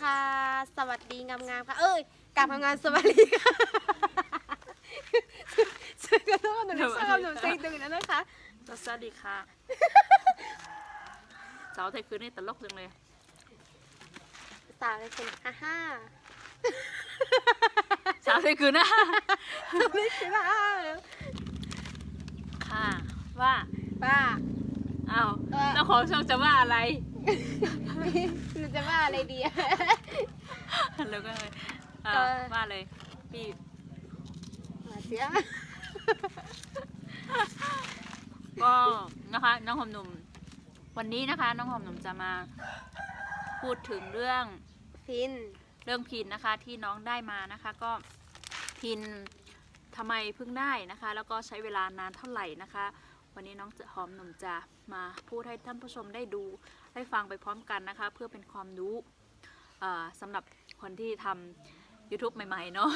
ค่ะ สวัสดีงามๆค่ะ เอ้ยกลับทำงานสวัสดีค่ะช่วยกันทุกคนหนูชอบหนูเซ็งตื่นแล้วนะคะ สวัสดีค่ะสาวไทยคืนนี่ตลกจังเลยสาวเลยคุณฮ่าฮ่าสาวไทยคืนนะไม่ใช่ป่ะค่ะว่าป้าอ้าวว่าเจ้าของช่องจะว่าอะไร หนูจะว่าอะไรดีอะ แล้วก็เลยอ่าก็ ว่าเลยพี่มาเสียก็นะคะน้องหอมหนุ่ม วันนี้นะคะ น้องหอมหนุ่มจะมาพูดถึงเรื่องฟิน เรื่องพินนะคะที่น้องได้มานะคะก็พินทำไมเพิ่งได้นะคะ แล้วก็ใช้เวลานานเท่าไหร่นะคะ วันนี้น้องจะหอมหนุ่มจะมาพูดให้ท่านผู้ชมได้ดูได้ฟังไปพร้อมกันนะคะ เพื่อเป็นความรู้เอ่อสำหรับคนที่ทำ YouTube ใหม่ๆเนาะ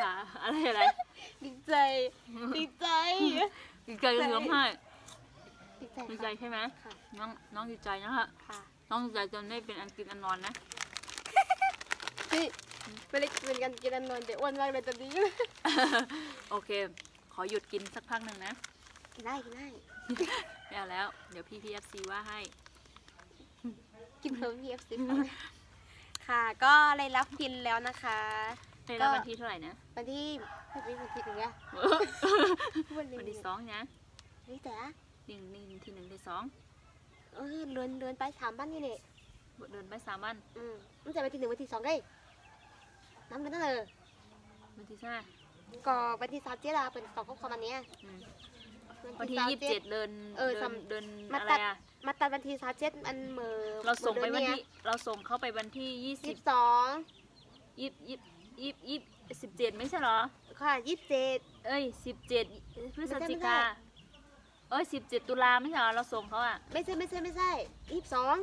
ค่ะอะไรอะไรดีใจดีใจดีใจร้องไห้ดีใจดีใจใช่ไหมค่ะน้องน้องดีใจนะคะค่ะน้องดีใจจนได้เป็นอันกินอันนอนนะนี่ไม่ได้เป็นกันกินอันนอนแต่อ้วนมากเลยตอนนี้โอเค ขอหยุดกินสักพักหนึ่งนะ กินได้กินได้ไม่เอาแล้ว เดี๋ยวพี่พีเอฟซีว่าให้ กินเพิ่มพีเอฟซีค่ะ ก็เลยรับพินแล้วนะคะในรับวันที่เท่าไหร่นะ วันที่วันที่วันที่หนึ่งอะวันวันที่สองนะนี่แต่หนึ่งหนึ่งที่หนึ่งที่สองเออเลือนเลือนไปสามบ้านนี่เนี่ยเดินไปสามวันอืมมันจะวันที่หนึ่งวันที่สองได้น้ำกันนั่นเลยวันที่ห้าก็วันที่สามเจ็ดอะเป็นสองครอบครัววันเนี้ยอืม วันที่สามยี่สิบเจ็ดเดินเออเดินสำเดินมาอะไรตัดอะมาตัดวันที่สามเจ็ดมันเหมือเราส่งไปวันเดือที่เราส่งเข้าไปวันที่ยี่สิยี่บสิบสองยี่สิบยี่สิบยี่สิบเจ็ดไม่ใช่เหรอ ค่ะยี่สิบเจ็ดเอ้ยสิบเจ็ดพฤศจิไม่กาใช่ เอ้ยสิบเจ็ดตุลาไม่ใช่เหรอเราส่งเขาอะไม่ใช่ไม่ใช่ไม่ใช่ยี่สิบสอง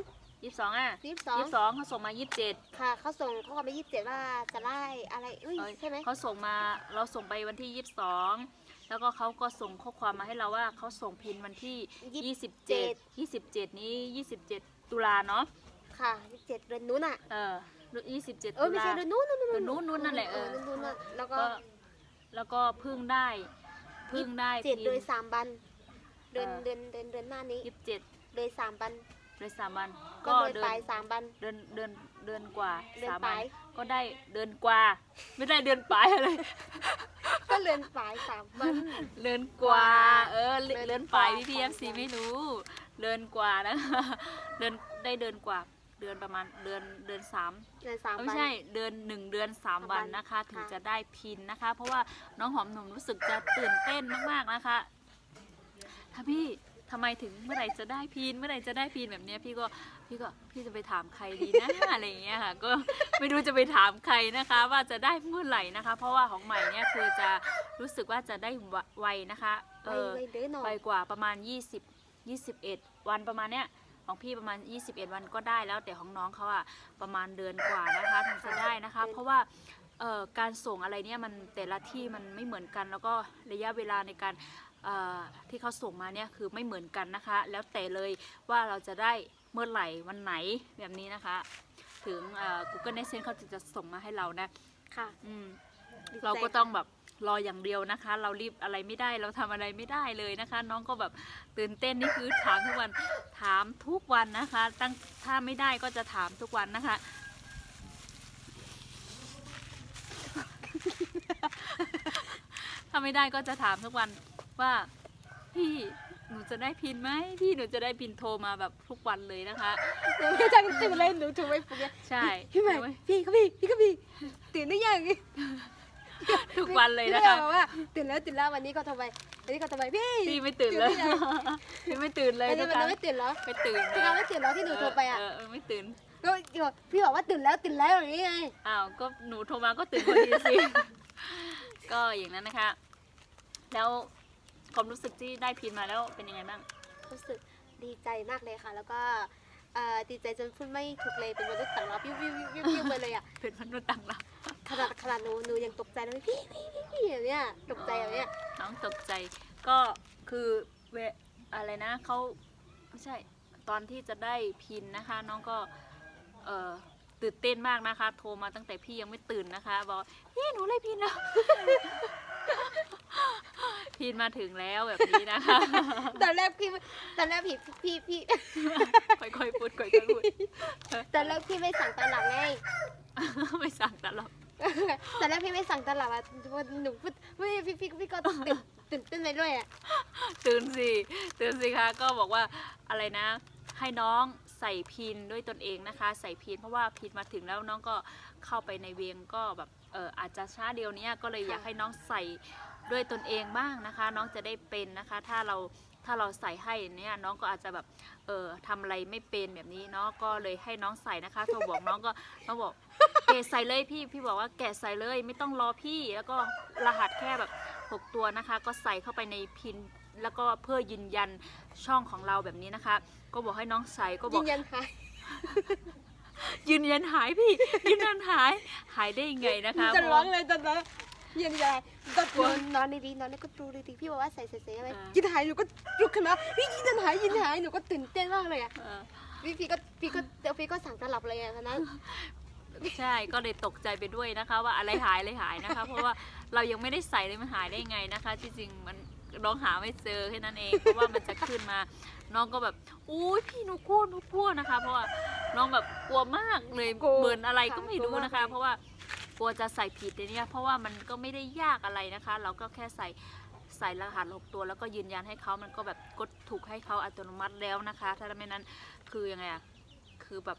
ยี่สิบสองอะยี่สิบสองยี่สิบสองเขาส่งมายี่สิบเจ็ดค่ะเขาส่งเขาก็ไปยี่สิบเจ็ดว่าจะไล่อะไรเอ้ยเอ้ยใช่ไหมเขาส่งมาเราส่งไปวันที่ยี่สิบสอง แล้วก็เขาก็ส่งข้อความมาให้เราว่าเขาส่งพินวันที่ยี่สิบเจ็ดยี่สิบเจ็ดนี้ยี่สิบเจ็ดตุลาเนาะค่ะยี่สิบเจ็ดเดือนนู้นอะเออยี่สิบเจ็ดเออตุไม่ลาใช่เดือนนู้นนู้นเดือนนู้นนู้นนั่นแหละเออเดือนนู้นน่ะแล้วก็ก็แล้วก็เพึ่งได้เพึ่งได้เจ็ดพินโดยสามวันเดือนเออเดือนเดือนเดือนหน้านี้ยี่สิบเจ็ดโดยสามวันเลยสามวันก็ก็โดยเดิปลานยสามวันเดินเดินเดินกว่าเดินสามไปวัน ก็ได้เดินกว่า ไม่ได้เดินไปอะไร ก็เดือนปลายสามวันเดินกว่า เออเดินเดินไปกว่า พี่พีขเอองฟซีเราไม่รู้เดินกว่านะเดินได้เดินกว่า เดือนประมาณเดือนเดือนสามเดือนสามเอ้ยวัไม่นใช่เดือนหนึ่งเดือนสามสามวัวันนนะคะ ถึงค่ะ จะได้พินนะคะ เพราะว่าน้องหอมหนุ่มรู้สึกจะตื่นเต้นมากๆนะคะถ้าพี่ ทำไมถึงเมื่อไหร่จะได้พินเมื่อไหร่จะได้พินแบบเนี้ยพี่ก็พี่ก็พี่จะไปถามใครดีนะ อะไรอย่างเงี้ยค่ะก็ไม่รู้จะไปถามใครนะคะ ว่าจะได้เมื่อไหร่นะคะ เพราะว่าของใหม่เนี่ยคือจะรู้สึกว่าจะได้ไวนะคะเอไปอไปเดินหน่อไวยยกว่าประมาณ 20 21 วันประมาณเนี้ยของพี่ประมาณ 21 วันก็ได้แล้วแต่ของน้องเขาอะประมาณเดือนกว่านะคะถึงจะได้นะคะ เพราะว่าเอ่อการส่งอะไรเนี่ยมันแต่ละที่มันไม่เหมือนกัน แล้วก็ระยะเวลาในการเอ่อ ที่เขาส่งมาเนี่ยคือไม่เหมือนกันนะคะ แล้วแต่เลยว่าเราจะได้เมื่อไหร่วันไหนแบบนี้นะคะ ถึงเอ่อ Google Nest เขาถึงจะส่งมาให้เรานะค่ะอืมดีใจเราก็ต้องแบบรออย่างเดียวนะคะ เรารีบอะไรไม่ได้เราทำอะไรไม่ได้เลยนะคะ น้องก็แบบตื่นเต้นนี่คือถามทุกวันถามทุกวันนะคะ ตั้งถ้าไม่ได้ก็จะถามทุกวันนะคะ ถ้าไม่ได้ก็จะถามทุกวัน ว่าพี่หนูจะได้พินไหมพี่หนูจะได้พินโทรมาแบบทุกวันเลยนะคะหนูไม่จังตื่นเลยหนูถูกไปปลุกเนี่ยใช่พี่ใหม่พี่เขาพี่พี่เขาพี่ตื่นได้ยังทุกวันเลยพี่นะก็คะบอกว่าตื่นแล้วตื่นแล้ววันนี้ก็โทรไปวันนี้ก็โทรไปพี่พี่ไม่ตื่นเลยตื่นหรือยังพี่ไม่ตื่นเลยวันนี้นะมันคะไม่ตื่นเหรอไม่ตื่นพี่เราไม่ตื่นเหรอที่หนูโทรไปอะเออเออไม่ตื่นก็พี่บอกว่าตื่นแล้วตื่นแล้วอย่างนี้ไงอ้าวก็หนูโทรมาก็ตื่นพอดีสิก็อย่างนั้นนะคะ แล้ว ความรู้สึกที่ได้พินมาแล้วเป็นยังไงบ้าง รู้สึกดีใจมากเลยค่ะ แล้วก็เอ่อดีใจจนพูดไม่ถูกเลยเป็นมนุษย์ต่างดาววิววิววิววิววิวไปเลยอะเป็นมนุษย์ต่างดาวขนาดขนาดหนูหนูยังตกใจเลยพี่พี่พี่พี่อย่างเนี้ยตกใจอย่างเนี้ยน้องตกใจก็คือเวอะไรนะเขาไม่ใช่ตอนที่จะได้พินนะคะ น้องก็เออตื่นเต้นมากนะคะ โทรมาตั้งแต่พี่ยังไม่ตื่นนะคะ บอกพี่หนูเลยพินแล้ว พินมาถึงแล้วแบบนี้นะคะตอนแรกพี่ตอนแรกพี่พี่พี่ค่อยๆพูดค่อยๆพูดตอนแรกพี่ไม่สั่งตอนหลังไงไม่สั่งตลอดตอนแรกพี่ไม่สั่งตอนหลังอะหนูพูดไม่พี่พี่พี่ก็ตื่นตื่นเต้นไปด้วยอะตื่นสิตื่นสิคะก็บอกว่าอะไรนะ ให้น้อง ใส่พินด้วยตนเองนะคะ ใส่พินเพราะว่าพินมาถึงแล้วน้องก็เข้าไปในเวียงก็แบบเอออาจจะช้าเดียวเนี้ยก็เลยอยากให้น้องใส่ด้วยตนเองบ้างนะคะ น้องจะได้เป็นนะคะ ถ้าเราถ้าเราใส่ให้เนี่ยน้องก็อาจจะแบบเออทำอะไรไม่เป็นแบบนี้เนาะก็เลยให้น้องใส่นะคะโทรบอกน้องก็น้องบอกแกะใส่เลยพี่พี่บอกว่าแกะใส่เลยไม่ต้องรอพี่แล้วก็รหัสแค่แบบ 6 ตัวนะคะ ก็ใส่เข้าไปในพินแล้วก็เพื่อยืนยันช่องของเราแบบนี้นะคะ ก็บอกให้น้องใส่ก็บยือกนยันหายยืนยันหายพี่ ยืนยันหายหายได้ยังไงนะคะจะร้องเลยตอนนั้นยืนยันก็กลัวนอนดีๆนอนแล้วก็ดูดีๆพี่บอกว่าใส่ใส่ใส่ไหมยินหายหนูก็ลุกขึ้นมาพี่ยินหายยินหายหนูก็ตื่นเต้นมากเลยอะเออพี่พี่ก็พี่ก็เดี๋ยวพี่ก็สั่งตลับเลยอะตอนนั้น ใช่ก็เลยตกใจไปด้วยนะคะ ว่าอะไรหายอะไรหายนะคะ เพราะว่าเรายังไม่ได้ใส่เลยมันหายได้ไงนะคะ ที่จริงมันน้องหาไม่เจอแค่นั้นเองเพราะว่ามันจะขึ้นมา น้องก็แบบอุ้ยพี่หนูกลัวหนูกลัวนะคะ เพราะว่าน้องแบบกลัวมากเลยกลัวเหมือนอะไรก็ไม่ค่ะกลัรู้วมากนะคะเลยเพราะว่ากลัวจะใส่ผิดในเนี้ยเพราะว่ามันก็ไม่ได้ยากอะไรนะคะ เราก็แค่ใส่ใส่รหัสหกตัวแล้วก็ยืนยันให้เขามันก็แบบกดถูกให้เขาอัตโนมัติแล้วนะคะ ถ้าไม่นั้นคือยังไงอะคือแบบ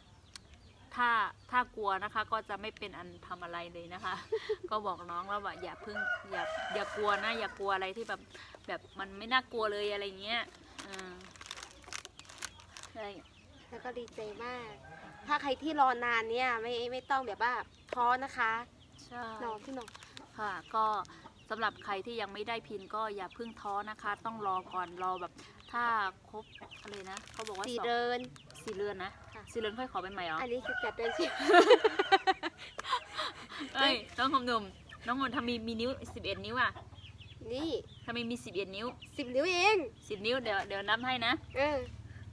ถ้าถ้ากลัวนะคะก็จะไม่เป็นอันทำอะไรเลยนะคะ ก็บอกน้องแล้วว่าอย่าเพิ่งอย่าอย่ากลัวนะอย่ากลัวอะไรที่แบบแบบมันไม่น่ากลัวเลยอะไรเงี้ยอ่า ใช่แล้วก็ดีใจมาก ถ้าใครที่รอนานเนี่ยไม่ไม่ต้องแบบว่าท้อนะคะใช่นอนพี่หนองค่ะ ก็สำหรับใครที่ยังไม่ได้พินก็อย่าเพิ่งท้อนะคะ ต้องรอก่อนรอแบบ ถ้าครบอะไรนะเขาบอกว่าสี่สองเดิน สี่เรือนนะค่ะ สี่เรือนค่อยขอเป็นใหม่เหรออันนี้คือจัดเดินชิวเอ้ยน้องหนุ่มน้องหนุ่มทำมีมีนิ้วสิบเอ็ดนิ้วอะนี่ทำไมมีสิบเอ็ดนิ้วสิบนิ้วเองสิบนิ้วเดี๋ยวเดี๋ยวนับให้นะ เออ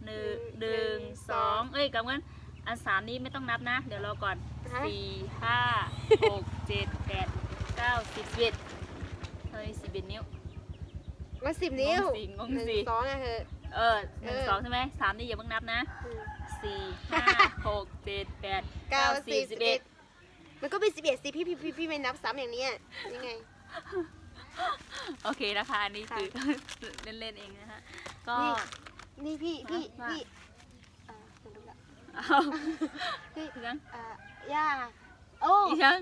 หนึ่งหหนึ่นึ่งงสสอองงเอ้ยกำงั้นอันสามนี้ไม่ต้องนับนะ เดี๋ยวรอก่อนฮะสี่ห้าหกเจ็ดแปดเก้าสิบสิบเอ็ดเฮ้ยสิบเอ็ดนิ้วมาสิบนิ้วงงสิงงหนึ่สิงสองอะเหอะเออหนึ่งเออสองใช่ไหมสามนี่อย่าเพิ่งนับนะอืมสี่ห้าหกเจ็ดแปดเก้าเก้าสิสิบบสิสิบบเอ็เอ็ดดมันก็เป็นสิบเอ็ดสิพี่พี่พี่พี่ไม่นับซ้ำอย่างเนี้ยยังไง โอเคนะคะอันนี้ค่ะคือเล่นๆเองนะฮะก็ นี่นี่พี่พี่ว่า พี่เอ่อหนูรู้ละเอาพี่ยังเอ่อย่าโอ้อีกยัง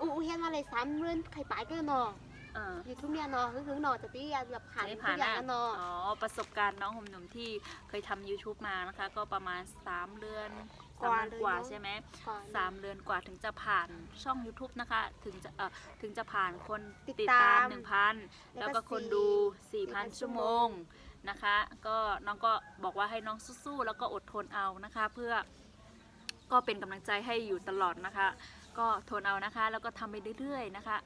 อู้เฮียนมาเลยสามเรือนไข่ปลายก็นอเอออยู่ทุ่งเนี่ยนอคือคือหนอแต่พี่ยาแบบผ่านได้ทุผ่ากนอย่างอะแล้วนออ๋อประสบการณ์น้องหนุ่มๆที่เคยทำ YouTube มานะคะ ก็ประมาณ 3 เดือนสามเดือนกว่าใช่ไหม ก่อน สามเดือนกว่าถึงจะผ่านช่อง YouTube นะคะ ถึงจะเอ่อถึงจะผ่านคนติติดดตาตามม 1,000 แล้แล้ววก็ก็คนสี่ดู4,000 4,000 ชั่วโมง นะคะ ก็น้องก็บอกว่าให้น้องสู้ๆแล้วก็อดทนเอานะคะ เพื่อก็เป็นกำลังใจให้อยู่ตลอดนะคะ ก็ทนเอานะคะ แล้วก็ทำไปเรื่อยๆนะคะ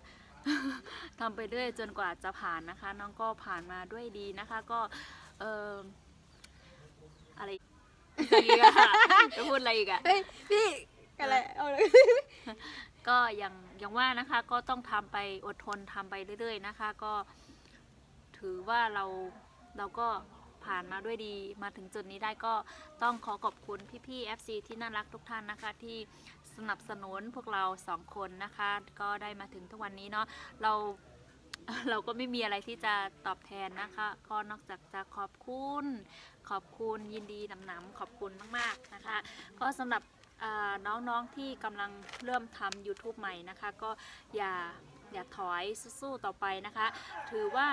ทำไปเรื่อยจนกว่าจะผ่านนะคะ น้องก็ผ่านมาด้วยดีนะคะ ก็เอออะไรอะไรอีกอะจะพูดอะไรอีกอะเฮ้ยพี่อะไรเอาเลยก็อย่างอย่างว่านะคะก็ต้องทำไปอดทนทำไปเรื่อย ๆ นะคะ ก็ถือว่าเรา เราก็ผ่านมาด้วยดีมาถึงจุดนี้ได้ก็ต้องขอขอบคุณพี่ๆ FC ที่น่ารักทุกท่านนะคะ ที่สนับสนุนพวกเราสองคนนะคะ ก็ได้มาถึงทุกวันนี้เนาะเราเราก็ไม่มีอะไรที่จะตอบแทนนะคะ ก็นอกจากจะขอบคุณ ขอบคุณยินดีนำหนำขอบคุณมากๆนะคะ ก็สำหรับน้องๆที่กำลังเริ่มทำ YouTube ใหม่นะคะ ก็อย่าอย่าถอยสู้ๆต่อไปนะคะ ถือว่า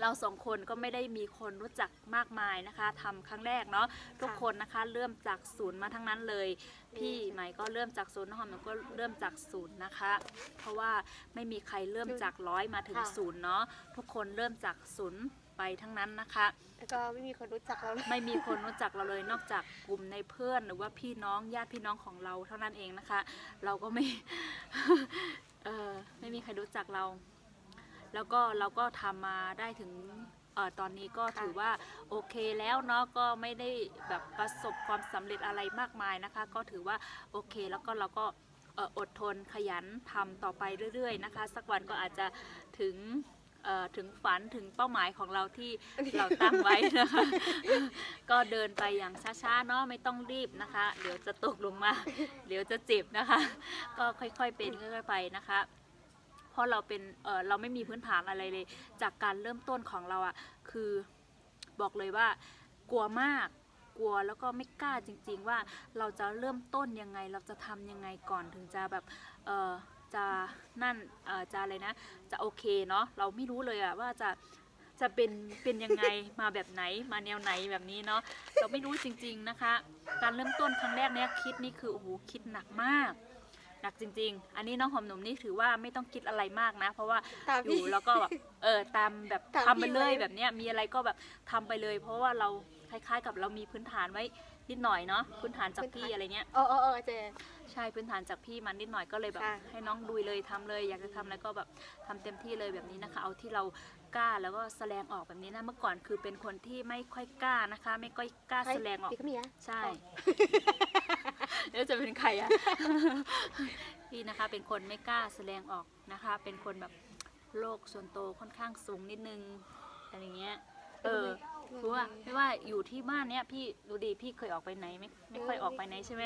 เราสองคนก็ไม่ได้มีคนรู้จักมากมายนะคะทำครั้งแรกเนาะทุกคนนะคะเริ่มจากศูนย์มาทั้งนั้นเลย พี่ใหม่ก็เริ่มจากศูนย์น้องหอมก็เริ่มจากศูนย์นะคะ เพราะว่าไม่มีใครเริ่มจากร้อยมาถึงค่ะศูนย์เนาะทุกคนเริ่มจากศูนย์ไปทั้งนั้นนะคะแล้วก็ไม่มีคนรู้จักเราเลยไม่มีคนรู้จักเราเลยนอกจากกลุ่มในเพื่อนหรือว่าพี่น้องญาติพี่น้องของเราเท่านั้นเองนะคะ เราก็ไม่ เออไม่มีใครรู้จักเรา แล้วก็เราก็ทำมาได้ถึงเอ่อตอนนี้ก็ถือว่าโอเคแล้วเนาะก็ไม่ได้แบบประสบความสำเร็จอะไรมากมายนะคะ ก็ถือว่าโอเคแล้วก็เราก็เอ่ออดทนขยันทำต่อไปเรื่อยๆนะคะ สักวันก็อาจจะถึงเอ่อถึงฝันถึงเป้าหมายของเราที่ เราตั้งไว้นะคะ ก็เดินไปอย่างช้าๆเนาะไม่ต้องรีบนะคะ เดี๋ยวจะตกลงมา เดี๋ยวจะเจ็บนะคะ ก็ค่อยๆเป็นค่อยๆไปนะคะเพ ราะเราเป็นเออเราไม่มีพื้นฐานอะไรเลย จากการเริ่มต้นของเราอะ่ะคือบอกเลยว่ากลัวมากกลัวแล้วก็ไม่กล้าจริง ๆ ว่าเราจะเริ่มต้นยังไงเราจะทำยังไงก่อนถึงจะแบบเออจะนั่นเออจะอะไรนะจะโอเคเนาะเราไม่รู้เลยอะว่าจะจะเป็นเป็นยังไงมาแบบไหนมาแนวไหนแบบนี้เนาะเราไม่รู้จริง ๆนะคะ การเริ่มต้นครั้งแรกเนี้ยคิดนี่คือโอ้โหคิดหนักมาก หนักจริง ๆ อันนี้น้องหอมหนุ่มนี่ถือว่าไม่ต้องคิดอะไรมากนะ เพราะว่าตามอพี่ ยู่แล้วก็แบบเออตามแบบตามทำไปเลยพี่ไว้แบบเนี้ยมีอะไรก็แบบทำไปเลย เพราะว่าเราคล้ายๆกับเรามีพื้นฐานไว้นิดหน่อยเนาะพื้นฐานจากพี่อะไรเงี้ย เออเออเออเจ ใช่พื้นฐานจากพี่มันนิดหน่อยก็เลยแบบค่ะให้น้องดุยเลยทำเลยอยากจะทำอะไรก็แบบทำเต็มที่เลยแบบนี้นะคะ เอาที่เรากล้าแล้วก็แสดงออกแบบนี้นะเมื่อก่อนคือเป็นคนที่ไม่ค่อยกล้านะคะ ไม่ค่อยกล้าแสดงออกพี่ก็มีอะใช่ แล้วจะเป็นใครอะพี่นะคะเป็นคนไม่กล้าแสดงออกนะคะ เป็นคนแบบโลกส่วนตัวค่อนข้างสูงนิดนึงอะไรเงี้ย เออเพราะว่าไม่ว่าอยู่ที่บ้านเนี้ยพี่ดูดีพี่เคยออกไปไหนไม่ไม่ค่อยออกไปไหนใช่ไหม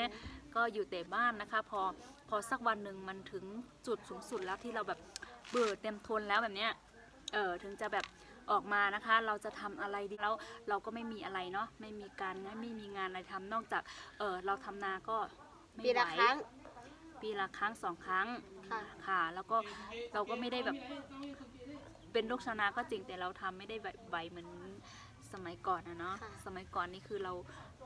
ก็อยู่แต่บ้านนะคะ พอพอสักวันหนึ่งมันถึงจุดสูงสุดแล้วที่เราแบบเบื่อเต็มทนแล้วแบบเนี้ยเออถึงจะแบบ ออกมานะคะ เราจะทำอะไรดีแล้วเราก็ไม่มีอะไรเนาะไม่มีการงานไม่มีงานอะไรทำนอกจากเออเราทำนาก็ไม่ปีไหวละครั้งปีละครั้งสองครั้งค่ะค่ะ แล้วก็เราก็ไม่ได้แบบเป็นลูกชาวนาก็จริงแต่เราทำไม่ได้ไหวเหมือนสมัยก่อนนะเนาะค่ะสมัยก่อนนี่คือเรา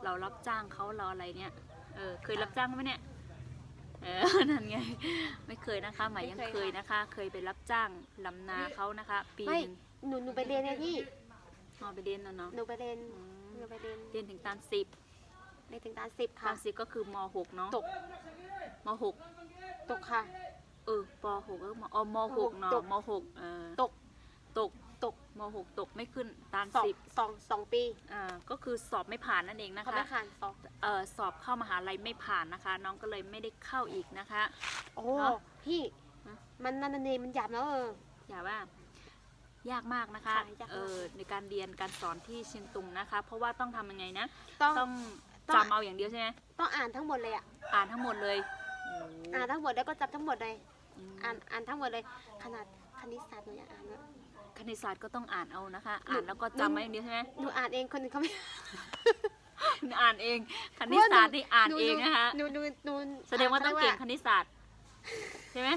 เรารับจ้างเขาเราอะไรเนี่ยเออเคยรับจ้างไหมเนี่ย เออ นั่นไง ไม่เคยนะคะ หมายยังไม่เคเคยยนะคะ เคยไปรับจ้างลำนาเขานะคะ ปีไม่หนึ่งหนูหนูไปเรียนไงพี่อ๋อไปเรียนแล้วเนาะหนูไปเรียนอืมหนูไปเรียนเรียนถึงตานสิบในถึงตาสิบตาค่ะ นสิบก็คือมหกเนาะตก มหกตกค่ะ เออปหกเออมอ๋อมหกเนาะตกมหกเออตก ตก ตกมหกตกไม่ขึ้นตานสองสิบสองสองปีอ่าก็คือสอบไม่ผ่านนั่นเองนะเขาคะ ไม่ผ่านสองเออสอบเข้ามหาลัยไม่ผ่านนะคะ น้องก็เลยไม่ได้เข้าอีกนะคะ โอ้เนอะพี่ฮะ มันนันนเนมันหยาบแล้วเออ อย่าว่ายากมากนะคะค่ะยากมาก เออในการเรียนการสอนที่เชียงตุงนะคะ เพราะว่าต้องทำยังไงนะ ต้อง ต้องต้อง จำเอาอย่างเดียวใช่ไหมต้องอ่านทั้งหมดเลยอะอ่านทั้งหมดเลยโอ้อ่านทั้งหมดแล้วก็จำทั้งหมดเลยอืมอ่านอ่านทั้งหมดเลย ขนาดคณิตศาสตร์หนูยังอ่านนะ คณิตศาสตร์ก็ต้องอ่านเอานะคะหนูอ่านแล้วก็จำไว้อย่างเดียวใช่ไหมหนูอ่านเองคนอื่นเขาไม่อ่านเองคณิตศาสตร์นี่อ่านเองนะคะหนูหนูหนูแสดงว่าต้องเก่งคณิตศาสตร์ใช่ไหม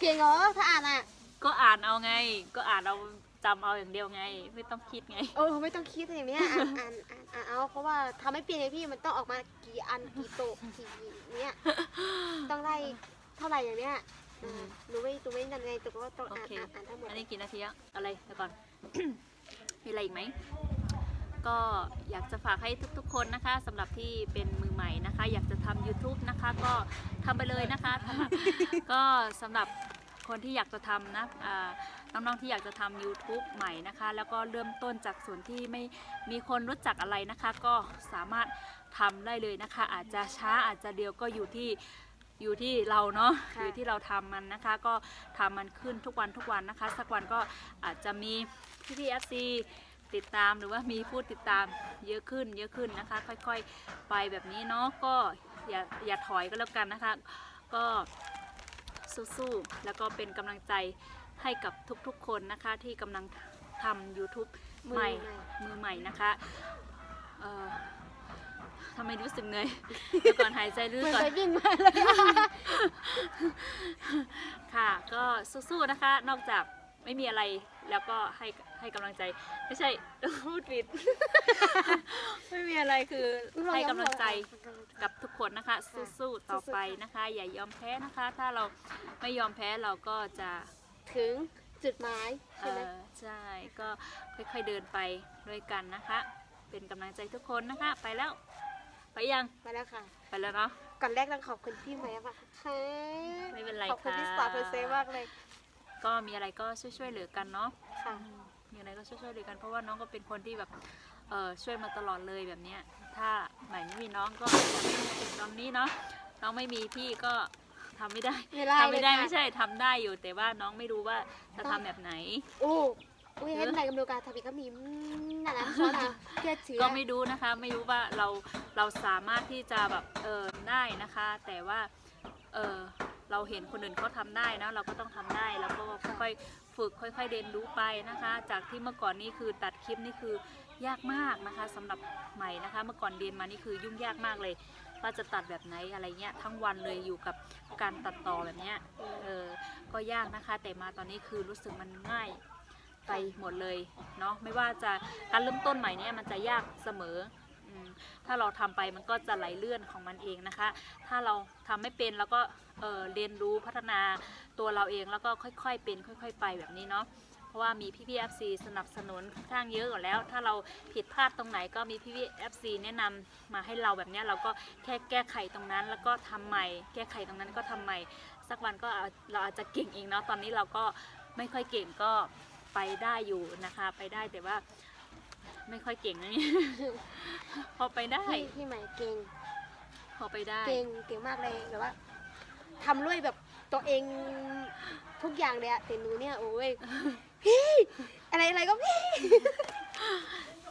เก่งเหรอถ้าอ่านอะ ก็อ่านเอาไง ก็อ่านเอาจำเอาอย่างเดียวไง ไม่ต้องคิดไงเออไม่ต้องคิดอะไรอย่างเนี้ยอ่านอ่านอ่านอ่านเอาเพราะว่าทำไม่เปลี่ยนไงพี่มันต้องออกมากี่อันกี่โตะกี่เนี้ยต้องไล่เท่าไหร่อย่างเนี้ยเออ หนูไม่หนูไม่นั่นไงแต่ก็ต้องอ่านโอเคอ่านอ่านทั้งหมดอันนี้กี่นาทีอะอะไรเดี๋ยวก่อน มีอะไรอีกไหม ก็อยากจะฝากให้ทุก ๆ คนนะคะสำหรับที่เป็นมือใหม่นะคะ อยากจะทำ YouTube นะคะ ก็ทำไปเลยนะคะสำหรับก็สำหรับคนที่อยากจะทำนะอ่าน้องๆที่อยากจะทำ YouTube ใหม่นะคะ แล้วก็เริ่มต้นจากส่วนที่ไม่มีคนรู้จักอะไรนะคะ ก็สามารถทำได้เลยนะคะ อาจจะช้าอาจจะเดียวก็อยู่ที่ อยู่ที่เราเนาะอยู่ที่เราทำมันนะคะ ก็ทำมันขึ้นทุกวันทุกวันนะคะ สักวันก็อาจจะมีพี่พี่เอฟซีติดตามหรือว่ามีผู้ติดตามเยอะขึ้น เยอะขึ้นนะคะ ค่อยๆ ไปแบบนี้เนาะก็อย่าอย่าถอยก็แล้วกันนะคะ ก็สู้ๆแล้วก็เป็นกำลังใจให้กับทุกๆคนนะคะ ที่กำลังทำ YouTube มือใหม่ ใหม่ มือใหม่นะคะเอ่อ ทำไมรู้สึกเหนื่อยเดี๋ยวก่อนหายใจลึกเหมือนก่อน ไปวิ่งมาเลยค่ะก็สู้ๆนะคะ นอกจากไม่มีอะไรแล้วก็ให้ให้กำลังใจ ไม่ใช่พูดผิด ไม่มีอะไรคือให้กำลังใจกับทุกคนนะคะ สู้ๆต่อไปนะคะ อย่ายอมแพ้นะคะ ถ้าเราไม่ยอมแพ้เราก็จะถึงจุดหมายเอใช่ไหมอใช่ก็ค่อยๆเดินไปด้วยกันนะคะ เป็นกำลังใจทุกคนนะคะ ไปแล้ว ไปยังมาแล้วค่ะ ไปแล้วเนาะ ก่อนแรกต้องขอบคุณพี่ใหม่มากค่ะไม่เป็นไรขอบคุณค่ะ พี่สาวเพอร์เซมากเลย ก็มีอะไรก็ช่วยๆเหลือกันเนาะค่ะมไหนก็ช่วยๆด้วยกันเพราะว่าน้องก็เป็นคนที่แบบเออช่วยมาตลอดเลยแบบเนี้ย ถ้าใหม่ไม่มีน้องก็จะไม่มาถึงตอนนี้เนาะน้องไม่มีพี่ก็ทำไม่ได้ไม่ได้ทำไม่ได้เลยค่ะ ไม่ใช่ทำได้อยู่แต่ว่าน้องไม่รู้ว่าจะทำแบบไหน โอ้ อุ้ยเห็นไหนกับดูการทำอีกก็มีอืมนั่นนะช้อนอะเกลียดเชื้อก็ไม่รู้นะคะ ไม่รู้ว่าเราเราสามารถที่จะแบบเออได้นะคะ แต่ว่าเออเราเห็นคนอื่นเขาทำได้นะเราก็ต้องทำได้แล้วก็ค่อยๆฝึกค่อยๆเรียนรู้ไปนะคะ จากที่เมื่อก่อนนี่คือตัดคลิปนี่คือยากมากนะคะสำหรับใหม่นะคะ เมื่อก่อนเรียนมานี่คือยุ่งยากมากเลยว่าจะตัดแบบไหนอะไรเงี้ยทั้งวันเลยอยู่กับการตัดต่อแบบเนี้ยเออก็ยากนะคะ แต่มาตอนนี้คือรู้สึกมันง่าย ไปหมดเลยเนาะไม่ว่าจะการเริ่มต้นใหม่เนี่ยมันจะยากเสมอถ้าเราทำไปมันก็จะไหลเลื่อนของมันเองนะคะ ถ้าเราทำไม่เป็นแล้วก็เเรียนรู้พัฒนาตัวเราเองแล้วก็ค่อยๆ เป็นค่อย ๆ ไปแบบนี้เนาะ เพราะว่ามีพี่พี่เอฟซีสนับสนุนค่อนข้างเยอะอยู่แล้ว ถ้าเราผิดพลาดตรงไหนก็มีพี่พี่เอฟซีแนะนำมาให้เราแบบนี้เราก็แค่แก้ไขตรงนั้นแล้วก็ทำใหม่ แก้ไขตรงนั้นก็ทำใหม่ สักวันก็เราอาจจะเก่งเองเนาะ ตอนนี้เราก็ไม่ค่อยเก่งก็ ไปได้อยู่นะคะ ไปได้แต่ว่าไม่ค่อยเก่งนะเนี่ยพอไปได้พี่พี่ใหม่เก่ง พอไปได้ เก่งเก่งมากเลยแบบว่าทำด้วยแบบตัวเองทุกอย่างเลยอะแต่หนูเนี่ยโอ้ยพี่อะไรอะไรก็พี่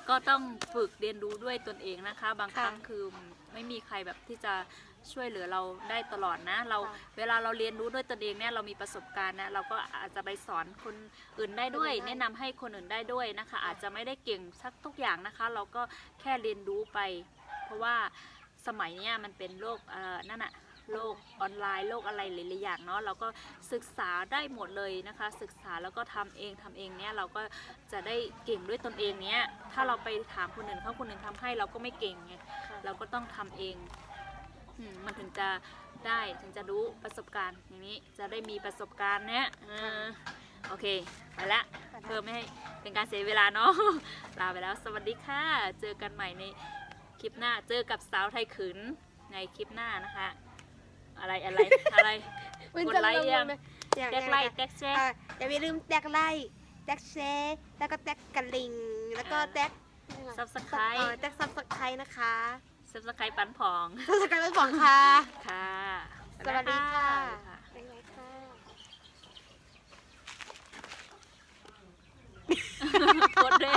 ก็ต้องฝึกเรียนรู้ด้วยตนเองนะคะ บางคค่ะรั้งคือไม่มีใครแบบที่จะ ช่วยเหลือเราได้ตลอดนะ เราค่ะเวลาเราเรียนรู้ด้วยตนเองเนี่ยเรามีประสบการณ์นะเราก็อาจจะไปสอนคนอื่นได้ด้วยได้แนะนำให้คนอื่นได้ด้วยนะคะ อาจจะไม่ได้เก่งสักทุกอย่างนะคะ เราก็แค่เรียนรู้ไป เพราะว่าสมัยเนี้ยมันเป็นโลกเอ่อนั่นอะโลกออนไลน์โลกอะไรหลายๆอย่างเนาะเราก็ศึกษาได้หมดเลยนะคะ ศึกษาแล้วก็ทำเองทำเองเนี่ยเราก็จะได้เก่งด้วยตนเองเนี้ยถ้าเราไปถามคนอื่นเขาคนอื่นทำให้เราก็ไม่เก่งไงเราก็ต้องทำเอง อืมมันถึงจะได้ถึงจะรู้ประสบการณ์อย่างนี้จะได้มีประสบการณ์เนี้ยเออโอเค ไปละเพื่อไม่ให้เป็นการเสียเวลาเนาะ ลาไปแล้ว สวัสดีค่ะ เจอกันใหม่ในคลิปหน้าเจอกับสาวไทยขืนในคลิปหน้านะคะ อะไรอะไรอะไรอุ๊ยกดไลค์จะยังเลยอย่างแตกไลค์แตกแชร์อะอย่าลืมแตกไลค์แตกแชร์แล้วก็แตกกระลิง แล้วก็อ่าแตกซับสไครเอ่อต์แตกซับสไครต์นะคะ ซับสไครต์ปันผองซับสไครต์เป็นของค่ะ ค่ะ สวัสดีค่ะสวัสดีค่ะบ๊ายบายค่ะโคตรเด้